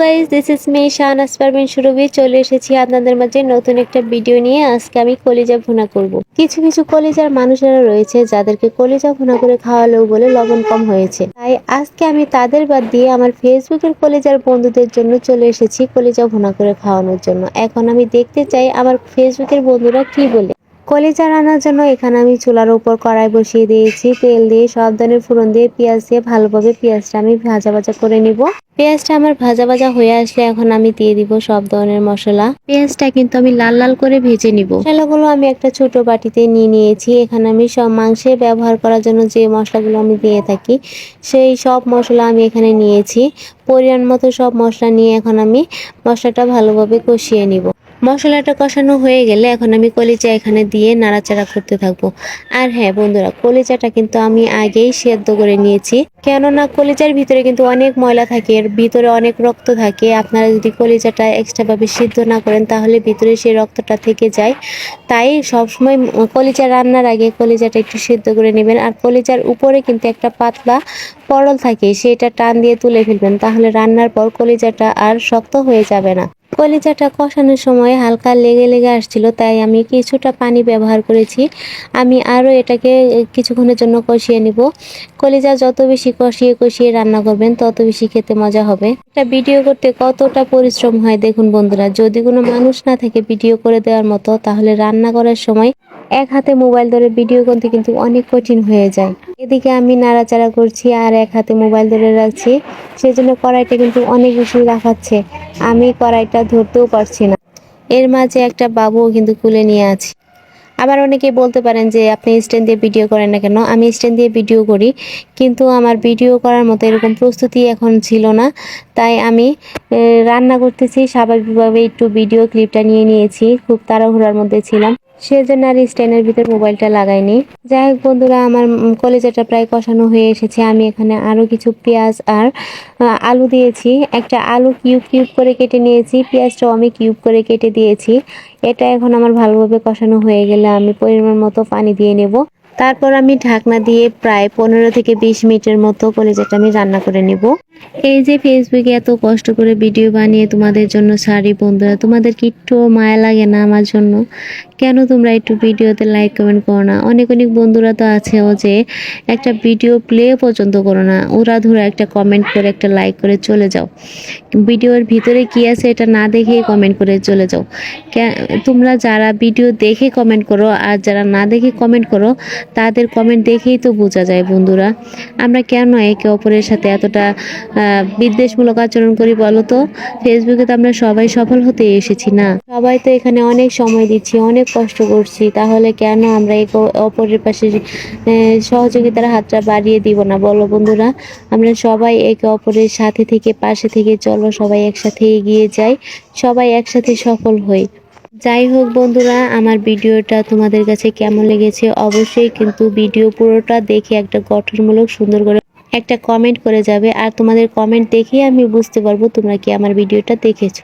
Guys this is me Shahnaz Parvin Surovi চলে এসেছি আপনাদের মাঝে নতুন একটা ভিডিও নিয়ে। আজকে আমি কলিজা ভুনা করব। কিছু কিছু কলিজার মানুষেরা রয়েছে যাদেরকে কলিজা ভুনা করে খাওয়ালেও বলে লবণ কম হয়েছে। তাই আজকে আমি তাদের বাদ দিয়ে আমার ফেসবুকের কলিজার বন্ধুদের জন্য চলে এসেছি কলিজা ভুনা করে খাওয়ানোর জন্য। এখন আমি দেখতে চাই আমার ফেসবুকের বন্ধুরা কি বলে। কলিজা রান্নার জন্য এখানে আমি চুলার উপর কড়াই বসিয়ে দিয়েছি। তেল দিয়ে, সব ধরনের ফোড়ন দিয়ে পেঁয়াজ দিয়ে ভালোভাবে পেঁয়াজটা আমি ভাজা ভাজা করে নিব। পেঁয়াজটা আমার ভাজা ভাজা হয়ে আসলে এখন আমি দিয়ে দিব সব ধরনের মশলা। পেঁয়াজটা কিন্তু আমি লাল লাল করে ভেজে নিব। মশলাগুলো আমি একটা ছোট বাটিতে নিয়ে নিয়েছি। এখানে আমি সব মাংসে ব্যবহার করার জন্য যে মশলাগুলো আমি দিয়ে থাকি, সেই সব মশলা আমি এখানে নিয়েছি। পরিমাণ মতো সব মশলা নিয়ে এখন আমি মশলাটা ভালোভাবে কষিয়ে নিব। মশলাটা কষানো হয়ে গেলে এখন আমি কলিজা এখানে দিয়ে নাড়াচাড়া করতে থাকব। আর হ্যাঁ বন্ধুরা, কলিজাটা কিন্তু আমি আগেই সেদ্ধ করে নিয়েছি। কেননা কলিজার ভিতরে কিন্তু অনেক ময়লা থাকে, এর ভিতরে অনেক রক্ত থাকে। আপনারা যদি কলিজাটা এক্সট্রাভাবে সিদ্ধ না করেন, তাহলে ভিতরে সেই রক্তটা থেকে যায়। তাই সবসময় কলিজা রান্নার আগে কলিজাটা একটু সিদ্ধ করে নেবেন। আর কলিজার উপরে কিন্তু একটা পাতলা পরল থাকে, সেটা টান দিয়ে তুলে ফেলবেন। তাহলে রান্নার পর কলিজাটা আর শক্ত হয়ে যাবে না। কলিজাটা কষানোর সময় হালকা লেগে লেগে আসছিল, তাই আমি কিছুটা পানি ব্যবহার করেছি। আমি আরও এটাকে কিছুক্ষণের জন্য কষিয়ে নিব। কলিজা যত বেশি কষিয়ে কষিয়ে রান্না করবেন, তত বেশি খেতে মজা হবে। একটা ভিডিও করতে কতটা পরিশ্রম হয় দেখুন বন্ধুরা, যদি কোনো মানুষ না থাকে ভিডিও করে দেওয়ার মতো, তাহলে রান্না করার সময় এক হাতে মোবাইল ধরে ভিডিও করতে কিন্তু অনেক কঠিন হয়ে যায়। এদিকে আমি নাড়াচাড়া করছি আর এক হাতে মোবাইল ধরে রাখছি। সেই জন্য কড়াইটা কিন্তু অনেক বেশি দেখাচ্ছে আমি কড়াইটা ধরতেও পারছি না। এর মাঝে একটা বাবুও কিন্তু কুলে নিয়ে আছে। আবার অনেকে বলতে পারেন যে, আপনি স্ট্যান্ড দিয়ে ভিডিও করেন না কেন? আমি স্ট্যান্ড দিয়ে ভিডিও করি, কিন্তু আমার ভিডিও করার মতো এরকম প্রস্তুতি এখন ছিল না। তাই আমি রান্না করতেছি। স্বাভাবিকভাবে একটু ভিডিও ক্লিপটা নিয়ে নিয়েছি। খুব তাড়াহুড়ার মধ্যে ছিলাম। সেজন্য আর স্ট্যান্ডের ভিতর মোবাইলটা লাগাইনি। যাই হোক বন্ধুরা, আমার কলেজাটা প্রায় কষানো হয়ে এসেছে। আমি এখানে আরও কিছু পেঁয়াজ আর আলু দিয়েছি। একটা আলু কিউব কিউব করে কেটে নিয়েছি। পেঁয়াজটাও আমি কিউব করে কেটে দিয়েছি। এটা এখন আমার ভালোভাবে কষানো হয়ে গেলে আমি পরিমাণ মতো পানি দিয়ে নেব। তারপর আমি ঢাকনা দিয়ে প্রায় পনেরো থেকে বিশ মিনিটের মতো কলেজাটা আমি রান্না করে নেব। এই যে ফেসবুকে এত কষ্ট করে ভিডিও বানিয়ে তোমাদের জন্য সারি বন্ধুরা, তোমাদের কি একটু মায়া লাগে না আমার জন্য? কেন তোমরা একটু ভিডিওতে লাইক কমেন্ট করো না? অনেক অনেক বন্ধুরা তো আছেও যে একটা ভিডিও প্লে পর্যন্ত করো না। ওরা ধরো একটা কমেন্ট করে, একটা লাইক করে চলে যাও। ভিডিওর ভিতরে কি আছে এটা না দেখেই কমেন্ট করে চলে যাও। তোমরা যারা ভিডিও দেখে কমেন্ট করো আর যারা না দেখে কমেন্ট করো, তাদের কমেন্ট দেখেই তো বোঝা যায় বন্ধুরা। আমরা কেন একে অপরের সাথে এতটা বিদ্বেষমূলক আচরণ করি বলো তো? ফেসবুকে তো আমরা সবাই সফল হতে এসেছি না? সবাই তো এখানে অনেক সময় দিচ্ছি, অনেক কষ্ট করছি। তাহলে কেন আমরা একে অপরের পাশে সহযোগিতার হাতটা বাড়িয়ে দিব না? বলো বন্ধুরা, আমরা সবাই একে অপরের সাথে থেকে, পাশে থেকে চলো, সবাই একসাথে এগিয়ে যাই, সবাই একসাথে সফল হই। যাই হোক বন্ধুরা, আমার ভিডিওটা তোমাদের কাছে কেমন লেগেছে? অবশ্যই কিন্তু ভিডিও পুরোটা দেখে একটা গঠনমূলক সুন্দর করে একটা কমেন্ট করে যাবে। আর তোমাদের কমেন্ট দেখেই আমি বুঝতে পারব তোমরা কি আমার ভিডিওটা দেখেছ।